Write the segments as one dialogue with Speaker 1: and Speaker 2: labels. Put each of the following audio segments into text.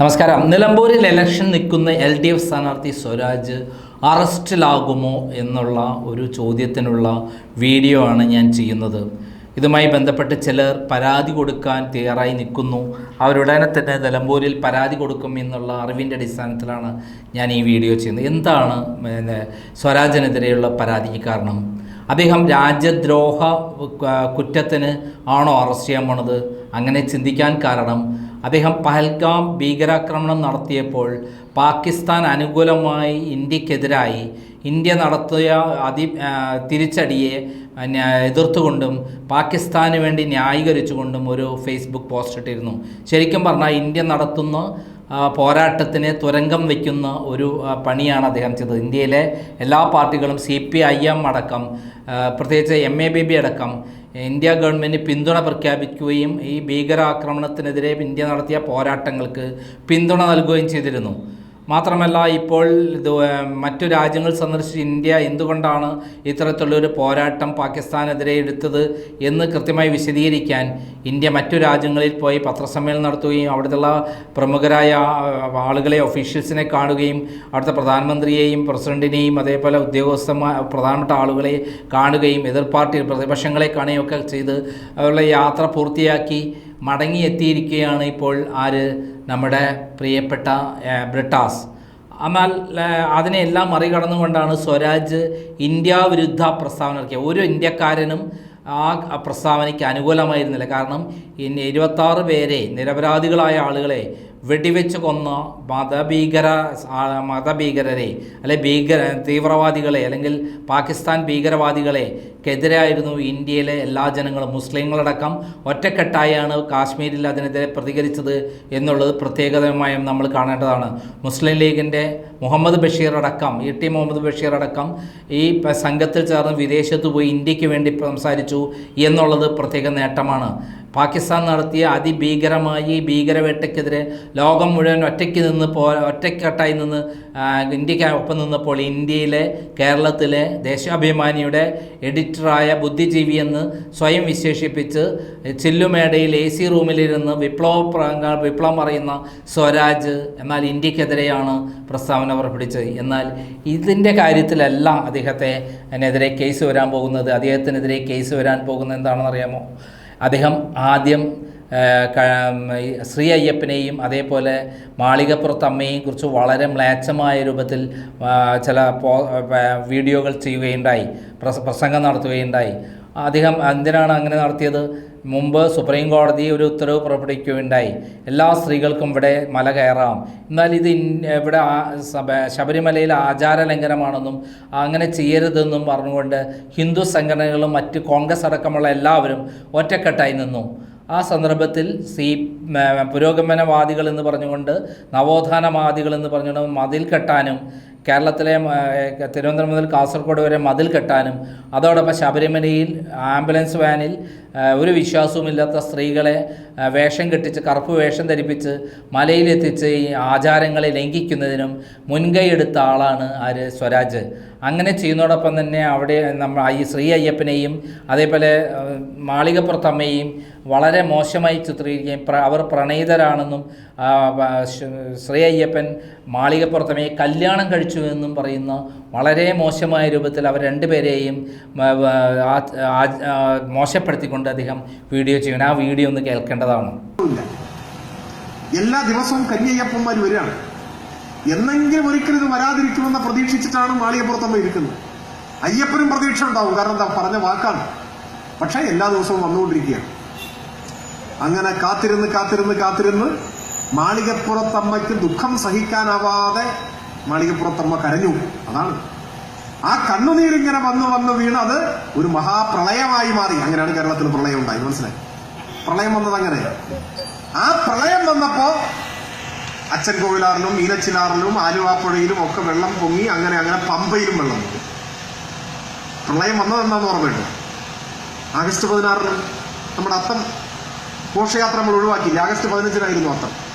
Speaker 1: നമസ്കാരം. നിലമ്പൂരിൽ ഇലക്ഷൻ നിൽക്കുന്ന എൽ ഡി എഫ് സ്ഥാനാർത്ഥി സ്വരാജ് അറസ്റ്റിലാകുമോ എന്നുള്ള ഒരു ചോദ്യത്തിനുള്ള വീഡിയോ ആണ് ഞാൻ ചെയ്യുന്നത്. ഇതുമായി ബന്ധപ്പെട്ട് ചിലർ പരാതി കൊടുക്കാൻ തയ്യാറായി നിൽക്കുന്നു. അവരുടനെ തന്നെ നിലമ്പൂരിൽ പരാതി കൊടുക്കും എന്നുള്ള അറിവിന്റെ അടിസ്ഥാനത്തിലാണ് ഞാൻ ഈ വീഡിയോ ചെയ്യുന്നത്. എന്താണ് സ്വരാജിനെതിരെയുള്ള പരാതിക്ക് കാരണം? അദ്ദേഹം രാജ്യദ്രോഹ കുറ്റത്തിന് ആണോ അറസ്റ്റ് ചെയ്യാൻ പോണത്? അങ്ങനെ ചിന്തിക്കാൻ കാരണം അദ്ദേഹം പഹൽഗാം ഭീകരാക്രമണം നടത്തിയപ്പോൾ പാകിസ്ഥാൻ അനുകൂലമായി ഇന്ത്യക്കെതിരായി ഇന്ത്യ നടത്തിയ അതി തിരിച്ചടിയെ എതിർത്തുകൊണ്ടും പാകിസ്ഥാന് വേണ്ടി ന്യായീകരിച്ചുകൊണ്ടും ഒരു ഫേസ്ബുക്ക് പോസ്റ്റ് ഇട്ടിരുന്നു. ശരിക്കും പറഞ്ഞാൽ ഇന്ത്യ നടത്തുന്ന പോരാട്ടത്തിന് തുരങ്കം വയ്ക്കുന്ന ഒരു പണിയാണ് അദ്ദേഹം ചെയ്തത്. ഇന്ത്യയിലെ എല്ലാ പാർട്ടികളും സി പി ഐ എം അടക്കം പ്രത്യേകിച്ച് എം എ ബി ബി അടക്കം ഇന്ത്യ ഗവൺമെന്റ് പിന്തുണ പ്രഖ്യാപിക്കുകയും ഈ ഭീകരാക്രമണത്തിനെതിരെ ഇന്ത്യ നടത്തിയ പോരാട്ടങ്ങൾക്ക് പിന്തുണ നൽകുകയും ചെയ്തിരുന്നു. മാത്രമല്ല ഇപ്പോൾ മറ്റു രാജ്യങ്ങൾ സന്ദർശിച്ച് ഇന്ത്യ എന്തുകൊണ്ടാണ് ഇത്തരത്തിലുള്ളൊരു പോരാട്ടം പാകിസ്ഥാനെതിരെ എടുത്തത് എന്ന് കൃത്യമായി വിശദീകരിക്കാൻ ഇന്ത്യ മറ്റു രാജ്യങ്ങളിൽ പോയി പത്രസമ്മേളനം നടത്തുകയും അവിടുത്തെ പ്രമുഖരായ ആളുകളെ ഒഫീഷ്യൽസിനെ കാണുകയും അവിടുത്തെ പ്രധാനമന്ത്രിയെയും പ്രസിഡന്റിനെയും അതേപോലെ ഉദ്യോഗസ്ഥന്മാർ പ്രധാനപ്പെട്ട ആളുകളെ കാണുകയും എതിർ പാർട്ടി പ്രതിപക്ഷങ്ങളെ ഒക്കെ ചെയ്ത് അവരുടെ യാത്ര പൂർത്തിയാക്കി മടങ്ങിയെത്തിയിരിക്കുകയാണ് ഇപ്പോൾ ആര്? നമ്മുടെ പ്രിയപ്പെട്ട ബ്രിട്ടാസ്. എന്നാൽ അതിനെല്ലാം മറികടന്നുകൊണ്ടാണ് സ്വരാജ് ഇന്ത്യ വിരുദ്ധ പ്രസ്താവന ഇറക്കിയത് ഓരോ ഇന്ത്യക്കാരനും ആ പ്രസ്താവനയ്ക്ക് അനുകൂലമായിരുന്നില്ല. കാരണം ഇരുപത്താറ് പേരെ നിരപരാധികളായ ആളുകളെ വെടിവെച്ച് കൊന്ന മതഭീകര മതഭീകരരെ അല്ലെ ഭീകര തീവ്രവാദികളെ അല്ലെങ്കിൽ പാകിസ്ഥാൻ ഭീകരവാദികളെ ക്കെതിരായിരുന്നു ഇന്ത്യയിലെ എല്ലാ ജനങ്ങളും. മുസ്ലിങ്ങളടക്കം ഒറ്റക്കെട്ടായാണ് കാശ്മീരിൽ അതിനെതിരെ പ്രതികരിച്ചത് എന്നുള്ളത് പ്രത്യേകതമായും നമ്മൾ കാണേണ്ടതാണ്. മുസ്ലിം ലീഗിന്റെ മുഹമ്മദ് ബഷീർ അടക്കം ഇ ടി മുഹമ്മദ് ബഷീർ അടക്കം ഈ സംഘത്തിൽ ചേർന്ന് വിദേശത്ത് പോയി ഇന്ത്യയ്ക്ക് വേണ്ടി സംസാരിച്ചു എന്നുള്ളത് പ്രത്യേക നേട്ടമാണ്. പാകിസ്ഥാൻ നടത്തിയ അതിഭീകരമായി ഭീകരവേട്ടയ്ക്കെതിരെ ലോകം മുഴുവൻ ഒറ്റയ്ക്ക് നിന്ന് പോ ഒറ്റക്കെട്ടായി നിന്ന് ഇന്ത്യയ്ക്ക് ഒപ്പം നിന്നപ്പോൾ ഇന്ത്യയിലെ കേരളത്തിലെ ദേശാഭിമാനിയുടെ എഡിറ്ററായ ബുദ്ധിജീവി എന്ന് സ്വയം വിശേഷിപ്പിച്ച് ചില്ലുമേടയിൽ എ സി റൂമിലിരുന്ന് വിപ്ലവ വിപ്ലവം പറയുന്ന സ്വരാജ് എന്നാൽ ഇന്ത്യക്കെതിരെയാണ് പ്രസ്താവന പുറപ്പെടുവിച്ചത്. എന്നാൽ ഇതിന്റെ കാര്യത്തിലല്ല അദ്ദേഹത്തെ എതിരെ കേസ് വരാൻ പോകുന്നത്. അദ്ദേഹത്തിനെതിരെ കേസ് വരാൻ പോകുന്നത് എന്താണെന്ന് അറിയാമോ അദ്ദേഹം ആദ്യം ശ്രീ അയ്യപ്പനെയും അതേപോലെ മാളികപ്പുറത്ത് അമ്മയെയും കുറിച്ച് വളരെ മ്ലേച്ഛമായ രൂപത്തിൽ ചില വീഡിയോകൾ ചെയ്യുകയുണ്ടായി പ്രസംഗം നടത്തുകയുണ്ടായി. അദ്ദേഹം എന്തിനാണ് അങ്ങനെ നടത്തിയത്? മുമ്പ് സുപ്രീം കോടതി ഒരു ഉത്തരവ് പുറപ്പെടുവിക്കുകയുണ്ടായി. എല്ലാ സ്ത്രീകൾക്കും ഇവിടെ മല കയറാം. എന്നാൽ ഇത് ഇവിടെ ശബരിമലയിൽ ആചാര ലംഘനമാണെന്നും അങ്ങനെ ചെയ്യരുതെന്നും പറഞ്ഞുകൊണ്ട് ഹിന്ദു സംഘടനകളും മറ്റ് കോൺഗ്രസ് അടക്കമുള്ള എല്ലാവരും ഒറ്റക്കെട്ടായി നിന്നു. ആ സന്ദർഭത്തിൽ സി പുരോഗമനവാദികൾ എന്ന് പറഞ്ഞുകൊണ്ട് നവോത്ഥാനവാദികൾ എന്ന് പറഞ്ഞുകൊണ്ട് മതിൽ കെട്ടാനും കേരളത്തിലെ തിരുവനന്തപുരം മുതൽ കാസർഗോഡ് വരെ മതിൽ കെട്ടാനും അതോടൊപ്പം ശബരിമലയിൽ ആംബുലൻസ് വാനിൽ ഒരു വിശ്വാസവുമില്ലാത്ത സ്ത്രീകളെ വേഷം കെട്ടിച്ച് കറുപ്പ് വേഷം ധരിപ്പിച്ച് മലയിലെത്തിച്ച് ഈ ആചാരങ്ങളെ ലംഘിക്കുന്നതിനും മുൻകൈ എടുത്ത ആളാണ് ആര്? സ്വരാജ്. അങ്ങനെ ചെയ്യുന്നതോടൊപ്പം തന്നെ അവിടെ നമ്മൾ ഈ ശ്രീ അയ്യപ്പനെയും അതേപോലെ മാളികപ്പുറത്തമ്മയെയും വളരെ മോശമായി ചിത്രീകരിക്കുകയും അവർ പ്രണയിതരാണെന്നും ശ്രീ അയ്യപ്പൻ മാളികപ്പുറത്തമ്മയെ കല്യാണം കഴിച്ചു എന്നും പറയുന്ന വളരെ മോശമായ രൂപത്തിൽ അവർ രണ്ടുപേരെയും മോശപ്പെടുത്തിക്കൊണ്ട് അദ്ദേഹം വീഡിയോ ചെയ്യണം ആ വീഡിയോ ഒന്ന് കേൾക്കേണ്ടതാണ്.
Speaker 2: എല്ലാ ദിവസവും കന്യയ്യപ്പന്മാർ വരികയാണ്. എന്നെങ്കിലും ഒരിക്കലും ഇത് വരാതിരിക്കുമെന്ന് പ്രതീക്ഷിച്ചിട്ടാണ് മാളികപ്പുറത്തമ്മ ഇരിക്കുന്നത്. അയ്യപ്പനും പ്രതീക്ഷ ഉണ്ടാവും. കാരണം എന്താ? പറഞ്ഞ വാക്കാണ്. പക്ഷേ എല്ലാ ദിവസവും വന്നുകൊണ്ടിരിക്കുകയാണ്. അങ്ങനെ കാത്തിരുന്ന് കാത്തിരുന്ന് കാത്തിരുന്ന് മാളികപ്പുറത്തമ്മയ്ക്ക് ദുഃഖം സഹിക്കാനാവാതെ മാളികപ്പുറത്തമ്മ കരഞ്ഞു. അതാണ്. ആ കണ്ണുനീരിങ്ങനെ വന്നു വന്ന് വീണത് ഒരു മഹാപ്രളയമായി മാറി. അങ്ങനെയാണ് കേരളത്തിൽ പ്രളയം ഉണ്ടായി മനസ്സിലായി? പ്രളയം വന്നത് അങ്ങനെ. ആ പ്രളയം വന്നപ്പോ അച്ഛൻ കോവിലാറിലും മീനച്ചിലാറിലും ആലുവാപ്പുഴയിലും ഒക്കെ വെള്ളം പൊങ്ങി അങ്ങനെ അങ്ങനെ പമ്പയിലും വെള്ളം പൊങ്ങി. പ്രളയം വന്നതെന്നാന്ന് ഓർമ്മയുണ്ട്? ആഗസ്റ്റ് പതിനാറിന് നമ്മുടെ അത്തം ഘോഷയാത്ര നമ്മൾ ഒഴിവാക്കിയില്ല ആഗസ്റ്റ് പതിനഞ്ചിനായിരുന്നു അത്തം.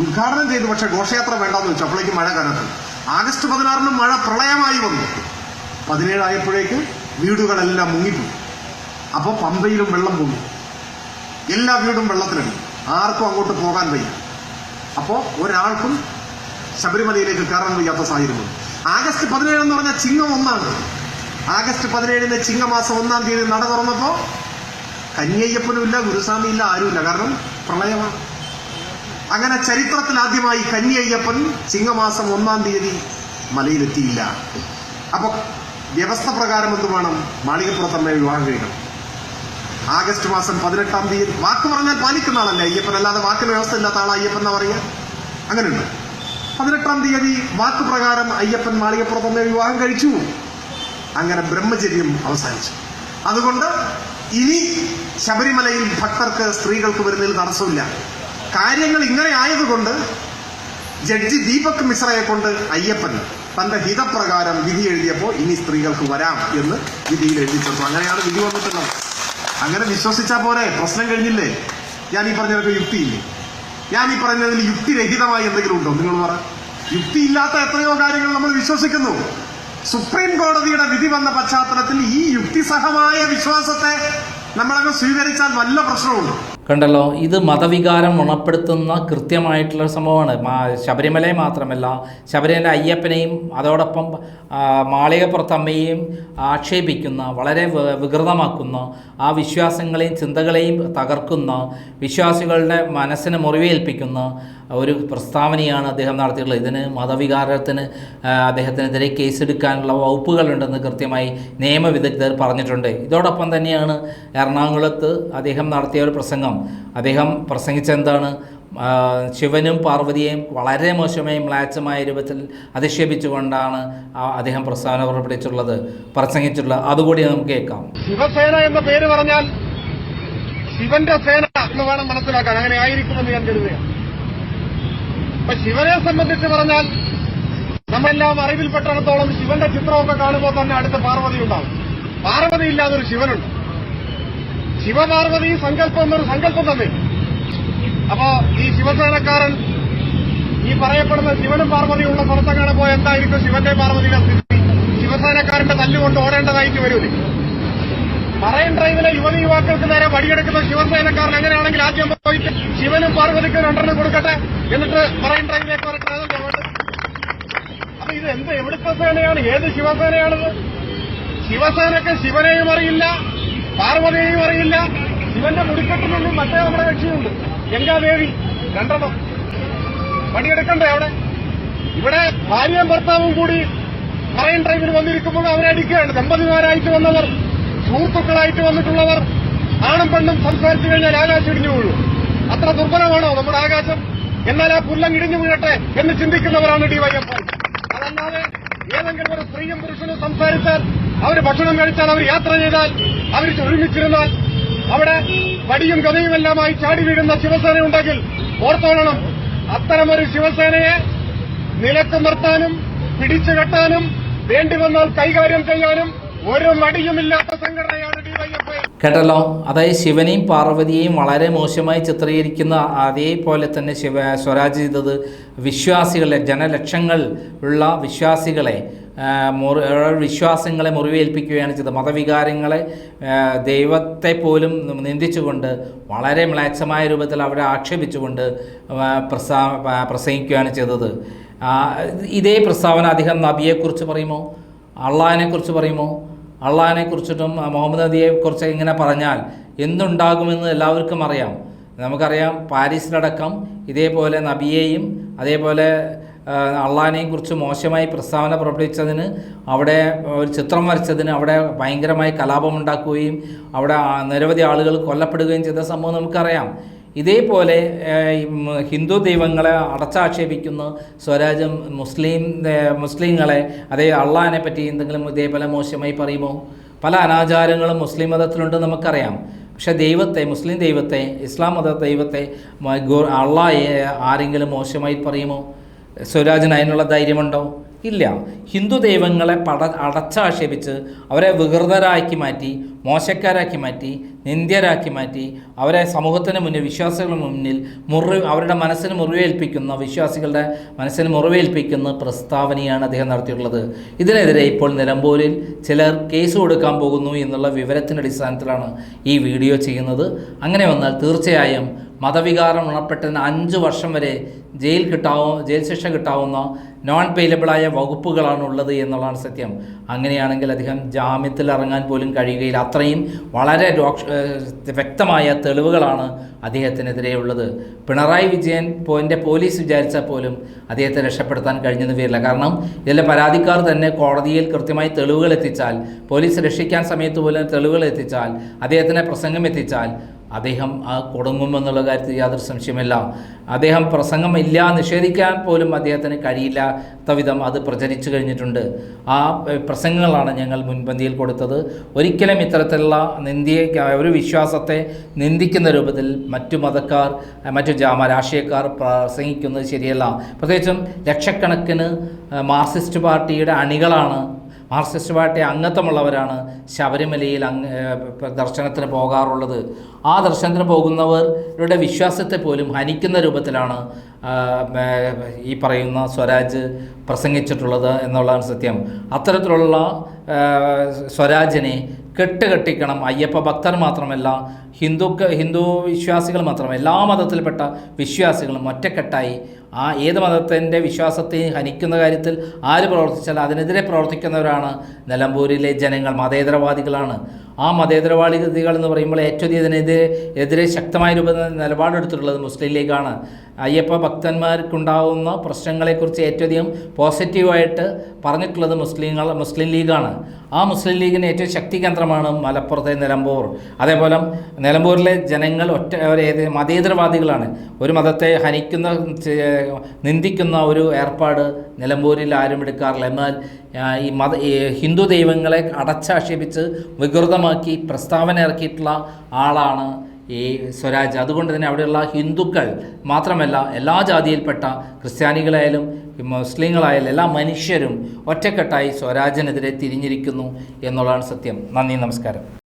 Speaker 2: ഉദ്ഘാടനം ചെയ്തു. പക്ഷെ ഘോഷയാത്ര വേണ്ടാന്ന് വെച്ചു. അപ്പോഴേക്ക് മഴ കനത്തു. ആഗസ്റ്റ് പതിനാറിന് മഴ പ്രളയമായി വന്നു. പതിനേഴായപ്പോഴേക്ക് വീടുകളെല്ലാം മുങ്ങിപ്പോയി. അപ്പോൾ പമ്പയിലും വെള്ളം പൊങ്ങി എല്ലാ വീടും വെള്ളത്തിലടി. ആർക്കും അങ്ങോട്ട് പോകാൻ വയ്യ. അപ്പോൾ ഒരാൾക്കും ശബരിമലയിലേക്ക് കയറാൻ വയ്യാത്ത സാഹചര്യമാണ് ആഗസ്റ്റ് പതിനേഴ് എന്ന് പറഞ്ഞാൽ ചിങ്ങം ഒന്നാണ്. ആഗസ്റ്റ് പതിനേഴിന് ചിങ്ങമാസം ഒന്നാം തീയതി നട തുറന്നപ്പോൾ കന്യയ്യപ്പനും ഇല്ല ഗുരുസ്വാമി ഇല്ല ആരുമില്ല. കാരണം പ്രളയമാണ്. അങ്ങനെ ചരിത്രത്തിൽ ആദ്യമായി കന്യയ്യപ്പൻ ചിങ്ങമാസം ഒന്നാം തീയതി മലയിലെത്തിയില്ല. അപ്പൊ വ്യവസ്ഥ പ്രകാരം എന്ത് വേണം? മാളികപ്പുറത്തമ്മയെ വിവാഹം കഴിക്കണം. ആഗസ്റ്റ് മാസം പതിനെട്ടാം തീയതി വാക്ക് പറഞ്ഞാൽ പാലിക്കുന്ന ആളല്ലേ അയ്യപ്പൻ അല്ലാതെ വാക്കിന് വ്യവസ്ഥ ഇല്ലാത്ത ആളാ അയ്യപ്പൻ എന്നാ പറയുക? അങ്ങനെയുണ്ട്. പതിനെട്ടാം തീയതി വാക്ക് പ്രകാരം അയ്യപ്പൻ മാളികപ്പുറത്തമ്മയെ വിവാഹം കഴിച്ചു. അങ്ങനെ ബ്രഹ്മചര്യം അവസാനിച്ചു. അതുകൊണ്ട് ഇനി ശബരിമലയിൽ ഭക്തർക്ക് സ്ത്രീകൾക്ക് വരുന്നതിൽ തടസ്സമില്ല. കാര്യങ്ങൾ ഇങ്ങനെ ആയതുകൊണ്ട് ജഡ്ജി ദീപക് മിശ്രയെ കൊണ്ട് അയ്യപ്പൻ തന്റെ ഹിതപ്രകാരം വിധി എഴുതിയപ്പോൾ ഇനി സ്ത്രീകൾക്ക് വരാം എന്ന് വിധിയിൽ എഴുതി ചേർത്തു അങ്ങനെയാണ് വിധി വന്നിട്ടുള്ളത്. അങ്ങനെ വിശ്വസിച്ചാ പോരെ? പ്രശ്നം കഴിഞ്ഞില്ലേ? ഞാൻ ഈ പറഞ്ഞതൊക്കെ യുക്തിയില്ലേ? ഞാൻ ഈ പറഞ്ഞതിൽ യുക്തിരഹിതമായി എന്തെങ്കിലും ഉണ്ടോ? നിങ്ങൾ പറ. യുക്തിയില്ലാത്ത എത്രയോ കാര്യങ്ങൾ നമ്മൾ വിശ്വസിക്കുന്നു. സുപ്രീം കോടതിയുടെ വിധി വന്ന പശ്ചാത്തലത്തിൽ ഈ യുക്തിസഹമായ വിശ്വാസത്തെ നമ്മളങ്ങ് സ്വീകരിച്ചാൽ വല്ല പ്രശ്നമുണ്ടോ
Speaker 1: കണ്ടല്ലോ ഇത് മതവികാരം ഉണപ്പെടുത്തുന്ന കൃത്യമായിട്ടുള്ള സംഭവമാണ്. ശബരിമലയെ മാത്രമല്ല ശബരിമല അയ്യപ്പനെയും അതോടൊപ്പം മാളികപ്പുറത്തമ്മയെയും ആക്ഷേപിക്കുന്ന വളരെ വികൃതമാക്കുന്ന ആ വിശ്വാസങ്ങളെയും ചിന്തകളെയും തകർക്കുന്ന വിശ്വാസികളുടെ മനസ്സിനെ മുറിവേൽപ്പിക്കുന്ന ഒരു പ്രസ്താവനയാണ് അദ്ദേഹം നടത്തിയിട്ടുള്ളത്. ഇതിന് മതവികാരത്തിന് അദ്ദേഹത്തിനെതിരെ കേസെടുക്കാനുള്ള വകുപ്പുകളുണ്ടെന്ന് കൃത്യമായി നിയമവിദഗ്ധർ പറഞ്ഞിട്ടുണ്ട്. ഇതോടൊപ്പം തന്നെയാണ് എറണാകുളത്ത് അദ്ദേഹം നടത്തിയ ഒരു പ്രസംഗം. അദ്ദേഹം പ്രസംഗിച്ച എന്താണ് ശിവനും പാർവതിയെയും വളരെ മോശമായി മ്ലാച്ചമായ രൂപത്തിൽ അധിക്ഷേപിച്ചുകൊണ്ടാണ് അദ്ദേഹം പ്രസ്താവന പുറപ്പെടുവിച്ചിട്ടുള്ളത് പ്രസംഗിച്ചിട്ടുള്ളത് അതുകൂടി നമുക്ക് കേൾക്കാം.
Speaker 3: ശിവസേന എന്ന പേര് പറഞ്ഞാൽ ശിവന്റെ സേന എന്ന് വേണം മനസ്സിലാക്കാൻ. അങ്ങനെ ആയിരിക്കുമെന്ന് ഞാൻ കരുതുകയാണ്. അപ്പൊ ശിവനെ സംബന്ധിച്ച് പറഞ്ഞാൽ നമ്മെല്ലാം അറിവിൽപ്പെട്ടിടത്തോളം ശിവന്റെ ചിത്രമൊക്കെ കാണുമ്പോൾ തന്നെ അടുത്ത പാർവതി ഉണ്ടാവും പാർവതി ഇല്ലാതൊരു ശിവനുണ്ട്. ശിവപാർവതി സങ്കല്പം എന്നൊരു സങ്കല്പം തന്നെ അപ്പോ ഈ ശിവസേനക്കാരൻ ഈ പറയപ്പെടുന്ന ശിവനും പാർവതിയും ഉള്ള സ്ഥലത്തെങ്ങാണ് പോയ എന്തായിരിക്കും ശിവന്റെ പാർവതിയുടെ സ്ഥിതി? ശിവസേനക്കാരന്റെ തല്ലുകൊണ്ട് ഓടേണ്ടതായിട്ട് വരൂലേ. മറൈൻ ഡ്രൈവിലെ യുവതി യുവാക്കൾക്ക് നേരെ വടിയെടുക്കുന്ന ശിവസേനക്കാരൻ എങ്ങനെയാണെങ്കിൽ ആദ്യം പോയിട്ട് ശിവനും പാർവതിക്ക് രണ്ടെണ്ണം കൊടുക്കട്ടെ എന്നിട്ട് മറൈൻ ഡ്രൈവിലേക്ക് അപ്പൊ ഇത് എന്ത് എവിടുത്തെ സേനയാണ്? ഏത് ശിവസേനയാണിത്? ശിവസേനക്ക് ശിവനെയും അറിയില്ല പാർവതിയെയും ശിവന്റെ മുടിക്കെട്ടിനുള്ളിൽ മറ്റേ നമ്മുടെ കക്ഷിയുണ്ട്. ഗംഗാദേവി രണ്ടെണ്ണം. പണിയെടുക്കണ്ടേ അവിടെ? ഇവിടെ ഭാര്യയും ഭർത്താവും കൂടി മറൈൻ ഡ്രൈവിൽ വന്നിരിക്കുമ്പോൾ അവരെ അടിക്കുകയാണ്. ദമ്പതിമാരായിട്ട് വന്നവർ സുഹൃത്തുക്കളായിട്ട് വന്നിട്ടുള്ളവർ ആണും പെണ്ണും സംസാരിച്ചു കഴിഞ്ഞാൽ ആകാശം ഇടിഞ്ഞു വീഴും. അത്ര ദുർബലമാണോ നമ്മുടെ ആകാശം? എന്നാൽ ആ പുല്ലം ഇടിഞ്ഞു വീഴട്ടെ എന്ന് ചിന്തിക്കുന്നവരാണ് ഡിവൈഎഫ്ഐ അതല്ലാതെ ഏതെങ്കിലും ഒരു സ്ത്രീയും പുരുഷനും സംസാരിച്ചാൽ അവർ ഭക്ഷണം കഴിച്ചാൽ അവർ യാത്ര ചെയ്താൽ അവർ ഒരുമിച്ചിരുന്നാൽ അവിടെ വടിയും ഗതയുമെല്ലാമായി ചാടി വീഴുന്ന ശിവസേന ഉണ്ടെങ്കിൽ ഓർത്തോളണം. അത്തരമൊരു ശിവസേനയെ നിലയ്ക്ക് നിർത്താനും പിടിച്ചു കെട്ടാനും വേണ്ടി വന്നാൽ കൈകാര്യം ചെയ്യാനും ഒരു മടിയുമില്ലാത്ത ഡിവൈഎഫ്ഐ
Speaker 1: കേട്ടല്ലോ? അതായത് ശിവനെയും പാർവതിയെയും വളരെ മോശമായി ചിത്രീകരിക്കുന്ന അതേപോലെ തന്നെ ശിവ സ്വരാജ് ചെയ്തത് വിശ്വാസികളെ ജനലക്ഷങ്ങൾ ഉള്ള വിശ്വാസികളെ മുറി വിശ്വാസങ്ങളെ മുറിവേൽപ്പിക്കുകയാണ് ചെയ്തത്. മതവികാരങ്ങളെ ദൈവത്തെ പോലും നിന്ദിച്ചുകൊണ്ട് വളരെ മ്ലേച്ഛമായ രൂപത്തിൽ അവരെ ആക്ഷേപിച്ചുകൊണ്ട് പ്രസാ പ്രസംഗിക്കുകയാണ് ചെയ്തത്. ഇതേ പ്രസ്താവന അധികം നബിയെക്കുറിച്ച് പറയുമോ? അള്ളാഹിനെക്കുറിച്ച് പറയുമോ? അള്ളാഹിനെ കുറിച്ചിട്ടും മുഹമ്മദ് നദിയെ കുറിച്ച് ഇങ്ങനെ പറഞ്ഞാൽ എന്തുണ്ടാകുമെന്ന് എല്ലാവർക്കും അറിയാം. നമുക്കറിയാം പാരീസിലടക്കം ഇതേപോലെ നബിയെയും അതേപോലെ അള്ളഹാനെയും കുറിച്ച് മോശമായി പ്രസ്താവന പുറപ്പെടുവിച്ചതിന് അവിടെ ഒരു ചിത്രം വരച്ചതിന് അവിടെ ഭയങ്കരമായി കലാപമുണ്ടാക്കുകയും അവിടെ നിരവധി ആളുകൾ കൊല്ലപ്പെടുകയും ചെയ്ത സംഭവം നമുക്കറിയാം. ഇതേപോലെ ഹിന്ദു ദൈവങ്ങളെ അടച്ചാക്ഷേപിക്കുന്ന സ്വരാജ്യം മുസ്ലിം മുസ്ലിങ്ങളെ അതേ അള്ളഹാനെ പറ്റി എന്തെങ്കിലും ഇതേപോലെ മോശമായി പറയുമോ? പല അനാചാരങ്ങളും മുസ്ലിം മതത്തിലുണ്ട് നമുക്കറിയാം. പക്ഷെ ദൈവത്തെ മുസ്ലിം ദൈവത്തെ ഇസ്ലാം മത ദൈവത്തെ മ- ആരെങ്കിലും മോശമായി പറയുമോ? സ്വരാജിന് അതിനുള്ള ധൈര്യമുണ്ടോ? ഇല്ല. ഹിന്ദു ദൈവങ്ങളെ പട അടച്ചാക്ഷേപിച്ച് അവരെ വികൃതരാക്കി മാറ്റി മോശക്കാരാക്കി മാറ്റി നിന്ദ്യരാക്കി മാറ്റി അവരെ സമൂഹത്തിന് മുന്നിൽ വിശ്വാസികളുടെ മുന്നിൽ മുറി അവരുടെ മനസ്സിന് മുറിവേൽപ്പിക്കുന്ന വിശ്വാസികളുടെ മനസ്സിന് മുറിവേൽപ്പിക്കുന്ന പ്രസ്താവനയാണ് അദ്ദേഹം നടത്തിയിട്ടുള്ളത്. ഇതിനെതിരെ ഇപ്പോൾ നിലമ്പൂരിൽ ചിലർ കേസ് കൊടുക്കാൻ പോകുന്നു എന്നുള്ള വിവരത്തിന്റെ അടിസ്ഥാനത്തിലാണ് ഈ വീഡിയോ ചെയ്യുന്നത്. അങ്ങനെ വന്നാൽ തീർച്ചയായും മതവികാരം ഉണർപ്പെട്ടതിന് അഞ്ച് വർഷം വരെ ജയിൽ കിട്ടാവോ ജയിൽ ശിക്ഷ കിട്ടാവുന്ന നോൺ പെയിലബിളായ വകുപ്പുകളാണ് ഉള്ളത് എന്നുള്ളതാണ് സത്യം. അങ്ങനെയാണെങ്കിൽ അദ്ദേഹം ജാമ്യത്തിൽ ഇറങ്ങാൻ പോലും കഴിയുകയില്ല. അത്രയും വളരെ രോക്ഷ വ്യക്തമായ തെളിവുകളാണ് അദ്ദേഹത്തിനെതിരെയുള്ളത്. പിണറായി വിജയൻ പോയിന്റെ പോലീസ് വിചാരിച്ചാൽ പോലും അദ്ദേഹത്തെ രക്ഷപ്പെടുത്താൻ കഴിഞ്ഞെന്ന് വരില്ല. കാരണം ഇതിലെ പരാതിക്കാർ തന്നെ കോടതിയിൽ കൃത്യമായി തെളിവുകൾ എത്തിച്ചാൽ പോലീസ് രക്ഷിക്കാൻ സമയത്ത് പോലും തെളിവുകൾ എത്തിച്ചാൽ അദ്ദേഹത്തിന്റെ പ്രസംഗം എത്തിച്ചാൽ അദ്ദേഹം ആ കൊടുങ്ങുമെന്നുള്ള കാര്യത്തിൽ യാതൊരു സംശയമില്ല അദ്ദേഹം പ്രസംഗം ഇല്ല നിഷേധിക്കാൻ പോലും അദ്ദേഹത്തിന് കഴിയില്ലാത്ത വിധം അത് പ്രചരിച്ചു കഴിഞ്ഞിട്ടുണ്ട്. ആ പ്രസംഗങ്ങളാണ് ഞങ്ങൾ മുൻപന്തിയിൽ കൊടുത്തത്. ഒരിക്കലും ഇത്തരത്തിലുള്ള നിന്ദിയെ ഒരു വിശ്വാസത്തെ നിന്ദിക്കുന്ന രൂപത്തിൽ മറ്റു മതക്കാർ മറ്റു ജാമ രാഷ്ട്രീയക്കാർ പ്രസംഗിക്കുന്നത് ശരിയല്ല. പ്രത്യേകിച്ചും ലക്ഷക്കണക്കിന് മാർസിസ്റ്റ് പാർട്ടിയുടെ അണികളാണ് മാർക്സിസ്റ്റ് പാർട്ടി അംഗത്വമുള്ളവരാണ് ശബരിമലയിൽ അങ് ദർശനത്തിന് പോകാറുള്ളത്. ആ ദർശനത്തിന് പോകുന്നവരുടെ വിശ്വാസത്തെ പോലും ഹനിക്കുന്ന രൂപത്തിലാണ് ഈ പറയുന്ന സ്വരാജ് പ്രസംഗിച്ചിട്ടുള്ളത് എന്നുള്ളതാണ് സത്യം. അത്തരത്തിലുള്ള സ്വരാജിനെ കെട്ടുകെട്ടിക്കണം അയ്യപ്പ ഭക്തർ മാത്രമല്ല ഹിന്ദുക്ക ഹിന്ദു വിശ്വാസികൾ മാത്രമല്ല എല്ലാ മതത്തിൽപ്പെട്ട വിശ്വാസികളും ഒറ്റക്കെട്ടായി ആ ഏത് മതത്തിന്റെ വിശ്വാസത്തെയും ഹനിക്കുന്ന കാര്യത്തിൽ ആര് പ്രവർത്തിച്ചാൽ അതിനെതിരെ പ്രവർത്തിക്കുന്നവരാണ് നിലമ്പൂരിലെ ജനങ്ങൾ മതേതരവാദികളാണ്. ആ മതേതരവാദികൾ എന്ന് പറയുമ്പോൾ ഏറ്റവും ഇതിനെതിരെ എതിരെ ശക്തമായ രൂപത്തിൽ നിലപാടെടുത്തിട്ടുള്ളത് മുസ്ലിം ലീഗാണ്. അയ്യപ്പ ഭക്തന്മാർക്കുണ്ടാവുന്ന പ്രശ്നങ്ങളെക്കുറിച്ച് ഏറ്റവും അധികം പോസിറ്റീവായിട്ട് പറഞ്ഞിട്ടുള്ളത് മുസ്ലിങ്ങൾ മുസ്ലിം ലീഗാണ്. ആ മുസ്ലിം ലീഗിന് ഏറ്റവും ശക്തി കേന്ദ്രമാണ് മലപ്പുറത്തെ നിലമ്പൂർ. അതേപോലെ നിലമ്പൂരിലെ ജനങ്ങൾ ഒറ്റ മതേതരവാദികളാണ്. ഒരു മതത്തെ ഹനിക്കുന്ന നിന്ദിക്കുന്ന ഒരു ഏർപ്പാട് നിലമ്പൂരിൽ ആരും എടുക്കാറില്ല. എന്നാൽ ഈ മത ഹിന്ദു ദൈവങ്ങളെ അടച്ചാക്ഷേപിച്ച് വികൃതമാക്കി പ്രസ്താവന ഇറക്കിയിട്ടുള്ള ആളാണ് ഈ സ്വരാജ്. അതുകൊണ്ട് തന്നെ അവിടെയുള്ള ഹിന്ദുക്കൾ മാത്രമല്ല എല്ലാ ജാതിയിൽപ്പെട്ട ക്രിസ്ത്യാനികളായാലും മുസ്ലിങ്ങളായാലും എല്ലാ മനുഷ്യരും ഒറ്റക്കെട്ടായി സ്വരാജിനെതിരെ തിരിഞ്ഞിരിക്കുന്നു എന്നുള്ളതാണ് സത്യം. നന്ദി നമസ്കാരം.